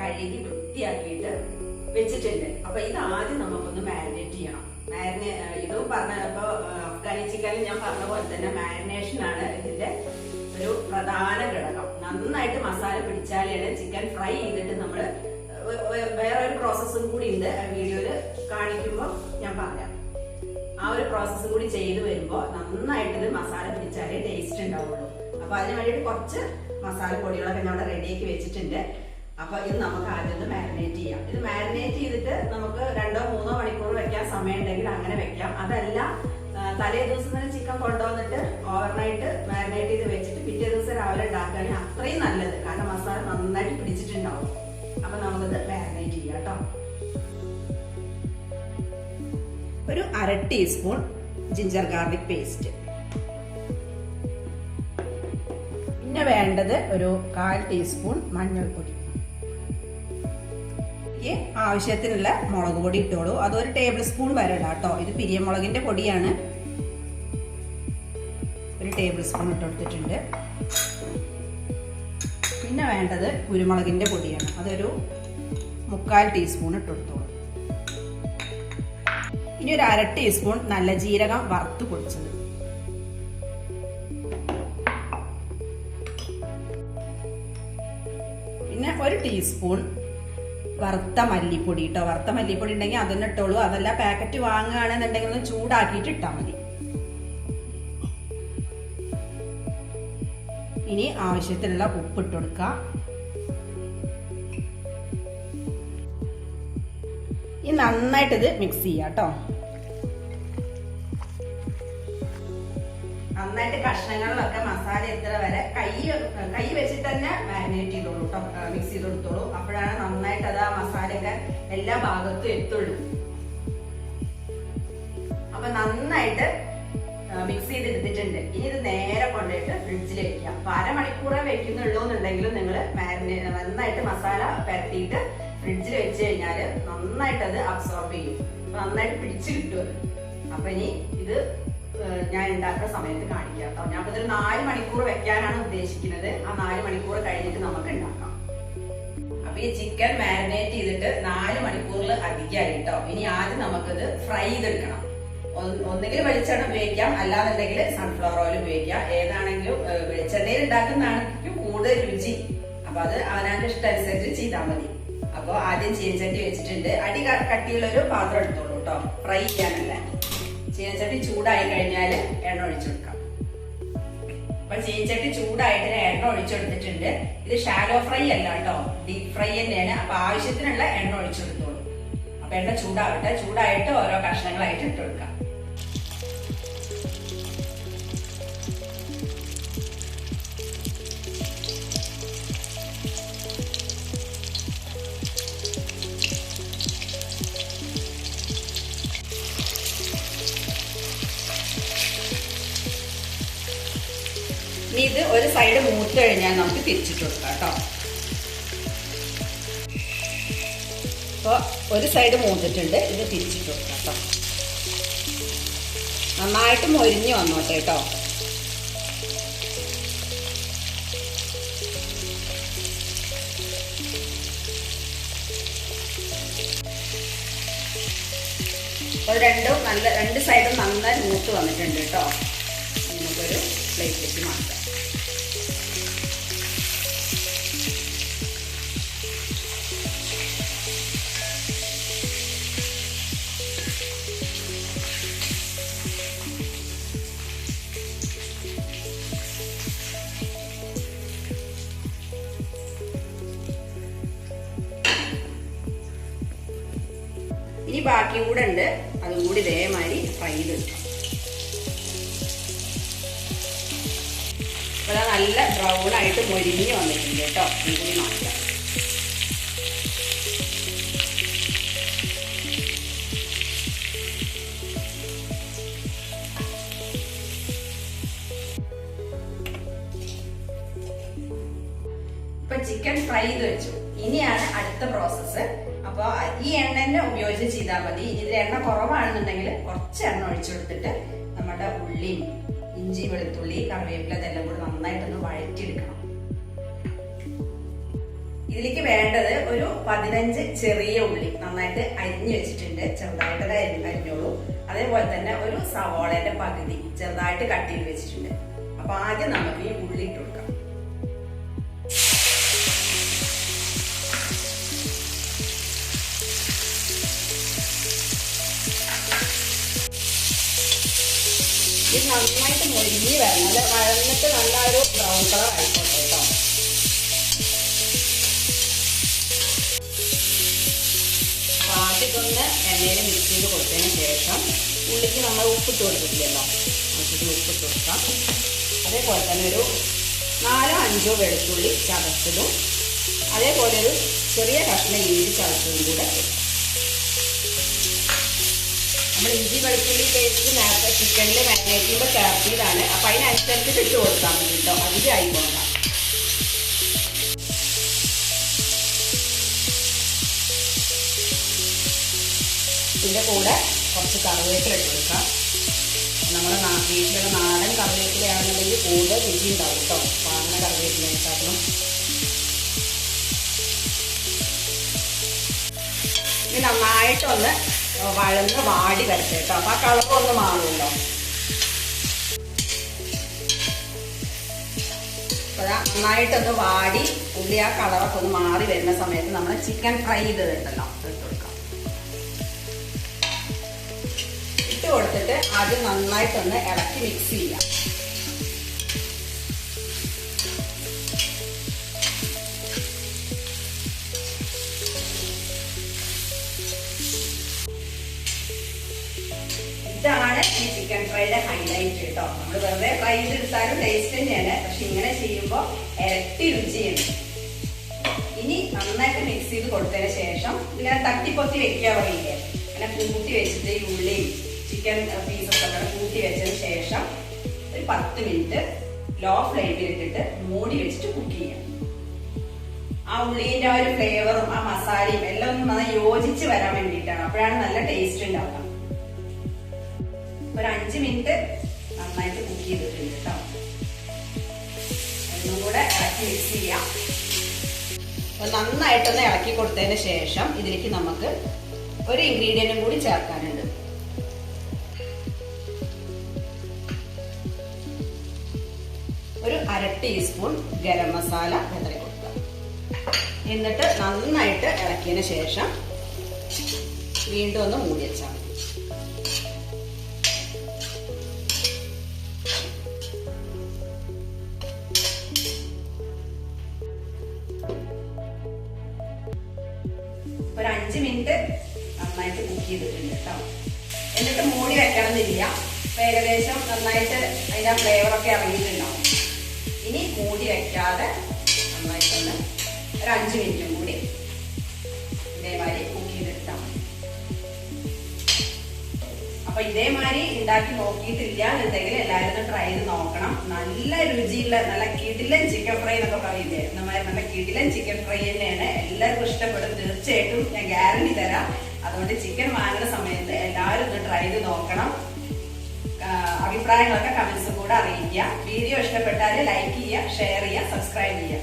കഴുകി വൃത്തിയാക്കിയിട്ട് വെച്ചിട്ടുണ്ട്. അപ്പൊ ഇത് ആദ്യം നമുക്കൊന്ന് മാരിനേറ്റ് ചെയ്യണം. മാരിനേ ഇതും പറഞ്ഞ ഇപ്പൊ അഫ്ഗാനി ചിക്കനിൽ ഞാൻ പറഞ്ഞ പോലെ തന്നെ മാരിനേഷൻ ആണ് ഇതിന്റെ ഒരു പ്രധാന ഘടകം. നന്നായിട്ട് മസാല പിടിച്ചാലാണ് ചിക്കൻ ഫ്രൈ ചെയ്തിട്ട് നമ്മൾ വേറെ ഒരു പ്രോസസ്സും കൂടി ഉണ്ട്. വീഡിയോയിൽ കാണിക്കുമ്പോൾ ഞാൻ പറയാം. ആ ഒരു പ്രോസസ്സും കൂടി ചെയ്ത് വരുമ്പോൾ നന്നായിട്ട് മസാല പിടിച്ചാലേ ടേസ്റ്റ് ഉണ്ടാവുള്ളൂ. അപ്പൊ അതിന് വേണ്ടിയിട്ട് കുറച്ച് മസാല പൊടികളൊക്കെ ഞാൻ അവിടെ റെഡിയാക്കി വെച്ചിട്ടുണ്ട്. അപ്പൊ ഇത് നമുക്ക് ആദ്യം ഒന്ന് മാരിനേറ്റ് ചെയ്യാം. ഇത് മാരിനേറ്റ് ചെയ്തിട്ട് നമുക്ക് രണ്ടോ മൂന്നോ മണിക്കൂർ വെക്കാൻ സമയം ഉണ്ടെങ്കിൽ അങ്ങനെ വെക്കാം. അതല്ല തലേ ദിവസം തന്നെ ചിക്കൻ കൊണ്ടുവന്നിട്ട് ഓവർനൈറ്റ് മാരിനേറ്റ് ചെയ്ത് വെച്ചിട്ട് പിറ്റേ ദിവസം രാവിലെ ഉണ്ടാക്കുകയാണെങ്കിൽ അത്രയും നല്ലത്. കാരണം മസാല നന്നായിട്ട് പിടിച്ചിട്ടുണ്ടാവും. അപ്പൊ നമുക്കത് മാരിനേറ്റ് ചെയ്യാം കേട്ടോ. ഒരു അര ടീസ്പൂൺ ജിഞ്ചർ ഗാർലിക് പേസ്റ്റ് പിന്നെ വേണ്ടത് ഒരു കാൽ ടീസ്പൂൺ മഞ്ഞൾപ്പൊടി. ആവശ്യത്തിനുള്ള മുളക് പൊടി ഇട്ടോളൂ. അതൊരു ടേബിൾ സ്പൂൺ വരെ ഇടാം കേട്ടോ. ഇത് പിരിയമുളകിന്റെ പൊടിയാണ്. ടേബിൾ സ്പൂൺ ഇട്ട് കൊടുത്തിട്ടുണ്ട്. പിന്നെ വേണ്ടത് കുരുമുളകിന്റെ പൊടിയാണ്. അതൊരു മുക്കാൽ ടീസ്പൂൺ ഇട്ട് കൊടുത്തോളൂ. ഇനി ഒരു അര ടീസ്പൂൺ നല്ല ജീരകം വറുത്ത് പൊടിച്ചത്. പിന്നെ ഒരു ടീസ്പൂൺ വറുത്ത മല്ലിപ്പൊടി കേട്ടോ വറുത്ത മല്ലിപ്പൊടി ഉണ്ടെങ്കിൽ അതൊന്നും ഇട്ടോളൂ. അതല്ല പാക്കറ്റ് വാങ്ങുകയാണെന്നുണ്ടെങ്കിൽ ഒന്ന് ചൂടാക്കിയിട്ട് ഇട്ടാൽ മതി. ഇനി ആവശ്യത്തിനുള്ള ഉപ്പ് ഇട്ട് കൊടുക്കുക ഇനി നന്നായിട്ട് ഇത് മിക്സ് ചെയ്യാം കേട്ടോ നന്നായിട്ട് കഷ്ണങ്ങളിലൊക്കെ മസാല എത്ര വരെ കൈ കൈ വെച്ചിട്ട് തന്നെ മാരിനേറ്റ് ചെയ്തോളൂ കേട്ടോ മിക്സ് ചെയ്ത് കൊടുത്തോളൂ അപ്പോഴാണ് നന്നായിട്ട് അത് ആ മസാലയൊക്കെ എല്ലാ ഭാഗത്തും എത്തുള്ളൂ. അപ്പൊ നന്നായിട്ട് മിക്സ് ചെയ്തെടുത്തിട്ടുണ്ട്. ഇനി ഇത് നേരെ കൊണ്ടുപോയിട്ട് ഫ്രിഡ്ജിൽ വെക്കാം അപ്പൊ അരമണിക്കൂറേ വെക്കുന്നുള്ളൂ എന്നുണ്ടെങ്കിലും നിങ്ങൾ നന്നായിട്ട് മസാല പരത്തിയിട്ട് ഫ്രിഡ്ജിൽ വെച്ച് കഴിഞ്ഞാൽ നന്നായിട്ട് അത് അബ്സോർബ് ചെയ്യും നന്നായിട്ട് പിടിച്ചു കിട്ടും അപ്പൊ ഇനി ഇത് ഞാൻ ഉണ്ടാക്കുന്ന സമയത്ത് കാണിക്കാം കേട്ടോ. ഞാൻ ഇതൊരു നാല് മണിക്കൂർ വെക്കാനാണ് ഉദ്ദേശിക്കുന്നത്. ആ നാല് മണിക്കൂർ കഴിഞ്ഞിട്ട് നമുക്ക് ഉണ്ടാക്കാം. അപ്പൊ ഈ ചിക്കൻ മാരിനേറ്റ് ചെയ്തിട്ട് നാല് മണിക്കൂറിൽ അധികമായി കേട്ടോ. ഇനി ആദ്യം നമുക്കിത് ഫ്രൈ ചെയ്തെടുക്കണം. ഒന്നുകിൽ വെളിച്ചെണ്ണ ഉപയോഗിക്കാം അല്ലാന്നുണ്ടെങ്കിൽ സൺഫ്ലവർ ഓയിൽ ഉപയോഗിക്കാം. ഏതാണെങ്കിലും വെളിച്ചെണ്ണയിൽ ഉണ്ടാക്കുന്നതാണ് കൂടുതൽ രുചി. അപ്പൊ അത് അവനാന്റെ ഇഷ്ടം അനുസരിച്ച് ചെയ്താൽ മതി. അപ്പൊ ആദ്യം ചീനച്ചട്ടി വെച്ചിട്ടുണ്ട്. അടി കട്ടിയുള്ള ഒരു പാത്രം എടുത്തോളൂ കേട്ടോ ഫ്രൈ ചെയ്യാനല്ല. ചീനച്ചട്ടി ചൂടായി കഴിഞ്ഞാൽ എണ്ണ ഒഴിച്ചു കൊടുക്കാം. അപ്പൊ ചീനച്ചട്ടി ചൂടായിട്ട് എണ്ണ ഒഴിച്ചെടുത്തിട്ടുണ്ട് ഇത് ഷാലോ ഫ്രൈ അല്ല കേട്ടോ ഡീപ് ഫ്രൈ തന്നെയാണ്. അപ്പൊ ആവശ്യത്തിനുള്ള എണ്ണ ഒഴിച്ചെടുത്തോളൂ അപ്പൊ എണ്ണ ചൂടാവട്ടെ. ചൂടായിട്ട് ഓരോ കഷ്ണങ്ങളായിട്ട് ഇട്ട് കൊടുക്കാം. ഇനി ഇത് ഒരു സൈഡ് മൂത്ത് കഴിഞ്ഞാൽ നമുക്ക് തിരിച്ചിട്ട് കൊടുക്കാം കേട്ടോ. അപ്പോൾ ഒരു സൈഡ് മൂത്തിട്ടുണ്ട് ഇത് തിരിച്ചിട്ട് കൊടുക്കാം കേട്ടോ. നന്നായിട്ട് മൊരിഞ്ഞ് വന്നോട്ടെ കേട്ടോ. അപ്പോൾ രണ്ടും നല്ല രണ്ട് സൈഡും നന്നായി മൂത്ത് വന്നിട്ടുണ്ട് കേട്ടോ. നമുക്കൊരു പ്ലേറ്റിലേക്ക് മാറ്റാം. ഇനി ബാക്കിയും കൂടെ ഉണ്ട്. അതും കൂടി ഇതേമാതിരി ഫ്രൈ ചെയ്ത് അപ്പോൾ നല്ല ബ്രൗൺ ആയിട്ട് മൊരിഞ്ഞ് വന്നിട്ടുണ്ട് കേട്ടോ. ഇതിന് മാറ്റാം. ഇപ്പൊ ചിക്കൻ ഫ്രൈ ചെയ്ത് വെച്ചു. ഇനിയാണ് അടുത്ത പ്രോസസ്സ് അപ്പൊ ഈ എണ്ണ തന്നെ ഉപയോഗിച്ച് ചെയ്താൽ മതി. ഇതിൽ എണ്ണ കുറവാണെന്നുണ്ടെങ്കിൽ കുറച്ച് എണ്ണ ഒഴിച്ചു കൊടുത്തിട്ട് നമ്മുടെ ഉള്ളിയും ഇഞ്ചി വെളുത്തുള്ളി കറിവേപ്പില ഇതെല്ലാം കൂടി നന്നായിട്ടൊന്ന് വഴറ്റിയെടുക്കണം. ഇതിലേക്ക് വേണ്ടത് ഒരു പതിനഞ്ച് ചെറിയ ഉള്ളി നന്നായിട്ട് അരിഞ്ഞു വെച്ചിട്ടുണ്ട്. ചെറുതായിട്ട് അരി അരിഞ്ഞോളൂ. അതേപോലെ തന്നെ ഒരു സവാളയുടെ പകുതി ചെറുതായിട്ട് കട്ട് ചെയ്ത് വെച്ചിട്ടുണ്ട്. അപ്പൊ ആദ്യം നമുക്ക് ഈ ഉള്ളി ഇട്ട് കൊടുക്കാം. നന്നായിട്ട് മൊരിഞ്ഞ് വരണം. അല്ല വഴന്നിട്ട് നല്ല ഒരു ബ്രൗൺ കളർ ആയിക്കോട്ടെ കേട്ടോ. അപ്പൊ ആദ്യം ഇതൊന്ന് എണ്ണയിൽ മിക്സ് ചെയ്ത് കൊടുത്തതിന് ശേഷം ഉള്ളിക്ക് നമ്മൾ ഉപ്പിട്ട് കൊടുത്തിട്ടില്ലല്ലോ. ആവശ്യത്തിന് ഉപ്പിട്ട് കൊടുക്കാം. അതേപോലെ തന്നെ ഒരു നാലോ അഞ്ചോ വെളുത്തുള്ളി ചതച്ചതും അതേപോലെ ഒരു ചെറിയ കഷ്ണം ഇഞ്ചി ചതച്ചതും കൂടെ. നമ്മൾ ഇഞ്ചി വെളുത്തുള്ളി പേസ്റ്റ് നേരത്തെ ചിക്കനിൽ മാരിനേറ്റ് ചെയ്യുമ്പോൾ ചേർത്തിയതാണ് അപ്പം അതിനനുസരിച്ചിട്ട് ഇട്ട് കൊടുത്താൽ മതി കേട്ടോ അധികം ആയിക്കോണ്ട ഇതിന്റെ കൂടെ കുറച്ച് കറിവേപ്പില ഇട്ട് കൊടുക്കാം. നമ്മുടെ വീട്ടിലുള്ള നാടൻ കറിവേപ്പിലയാണെന്നുണ്ടെങ്കിൽ കൂടുതൽ രുചി ഉണ്ടാവും കേട്ടോ വാങ്ങുന്ന കറിവേപ്പിലയെക്കാട്ടിലും ഇത് നന്നായിട്ടൊന്ന് വഴന്ന് വാടി വരട്ടെ കേട്ടോ. അപ്പൊ ആ കളർ ഒന്ന് മാറുമല്ലോ. നന്നായിട്ടൊന്ന് വാടി ഉള്ളി ആ കളറൊക്കെ ഒന്ന് മാറി വരുന്ന സമയത്ത് നമ്മൾ ചിക്കൻ ഫ്രൈ ചെയ്തിട്ടുണ്ടല്ലോ ഇട്ട് കൊടുക്കാം. ഇട്ട് കൊടുത്തിട്ട് ആദ്യം നന്നായിട്ടൊന്ന് ഇളക്കി മിക്സ് ചെയ്യാം. ഈ ചിക്കൻ ഫ്രൈയുടെ ഹൈലൈറ്റ് കേട്ടോ. നമ്മൾ വെറുതെ ഫ്രൈ ചെയ്തെടുത്താലും ടേസ്റ്റ് തന്നെയാണ്. പക്ഷെ ഇങ്ങനെ ചെയ്യുമ്പോൾ ഇരട്ടി രുചിയാണ്. ഇനി നന്നായിട്ട് മിക്സ് ചെയ്ത് കൊടുത്തതിന് ശേഷം ഇങ്ങനെ തട്ടിപ്പൊത്തി വെക്കാൻ പറയില്ലേ അങ്ങനെ കൂട്ടി വെച്ചിട്ട് ഈ ഉള്ളിയും ചിക്കൻ പീസസ് ഒക്കെ കൂട്ടി വെച്ചതിന് ശേഷം ഒരു പത്ത് മിനിറ്റ് ലോ ഫ്ലെയിമിൽ ഇട്ടിട്ട് മൂടി വെച്ചിട്ട് കുക്ക് ചെയ്യാം. ആ ഉള്ളിന്റെ ആ ഒരു ഫ്ലേവറും ആ മസാലയും എല്ലാം ഒന്ന് നന്നായി യോജിച്ച് വരാൻ വേണ്ടിയിട്ടാണ്. അപ്പോഴാണ് നല്ല ടേസ്റ്റ് ഉണ്ടാവുക. ഒരു അഞ്ച് മിനിറ്റ് നന്നായിട്ട് കുക്ക് ചെയ്തിട്ടുണ്ട് കേട്ടോ ഒന്നും കൂടെ ഇളക്കി മിക്സ് ചെയ്യാം. അപ്പൊ നന്നായിട്ടൊന്ന് ഇളക്കി കൊടുത്തതിന് ശേഷം ഇതിലേക്ക് നമുക്ക് ഒരു ഇൻഗ്രീഡിയന്റും കൂടി ചേർക്കാനുണ്ട്. ഒരു അര ടീസ്പൂൺ ഗരം മസാല വിതറി കൊടുക്കുക. എന്നിട്ട് നന്നായിട്ട് ഇളക്കിയതിന് ശേഷം വീണ്ടും ഒന്ന് മൂടി വെച്ചാൽ ചെയ്തിട്ടുണ്ട് കേട്ടോ. എന്നിട്ട് മൂടി വെക്കണം എന്നില്ല അപ്പൊ ഏകദേശം നന്നായിട്ട് അതിന്റെ ഫ്ലേവർ ഒക്കെ ഇറങ്ങിയിട്ടുണ്ടാവും. ഇനി മൂടി വെക്കാതെ നന്നായിട്ടൊന്ന് ഒരു അഞ്ച് മിനിറ്റും കൂടി ഇതേമാതിരി കുക്ക് ചെയ്തെടുത്താൽ മതി. അപ്പൊ ഇതേമാതിരി ഉണ്ടാക്കി നോക്കിയിട്ടില്ല എന്നുണ്ടെങ്കിൽ എല്ലാവരും ട്രൈ ചെയ്ത് നോക്കണം. നല്ല രുചിയുള്ള നല്ല കിടിലൻ ചിക്കൻ ഫ്രൈ എന്നൊക്കെ പറയില്ലേ? നല്ല കിടിലൻ ചിക്കൻ ഫ്രൈ തന്നെയാണ്. എല്ലാവർക്കും ഇഷ്ടപ്പെടും. തീർച്ചയായിട്ടും ഞാൻ ഗ്യാരണ്ടി തരാം. അതുകൊണ്ട് ചിക്കൻ വാങ്ങുന്ന സമയത്ത് എല്ലാവരും ഒന്ന് ട്രൈ ചെയ്ത് നോക്കണം. അഭിപ്രായങ്ങളൊക്കെ കമന്റ്സ് കൂടെ അറിയിക്കുക. വീഡിയോ ഇഷ്ടപ്പെട്ടാൽ ലൈക്ക് ചെയ്യുക ഷെയർ ചെയ്യുക സബ്സ്ക്രൈബ് ചെയ്യുക.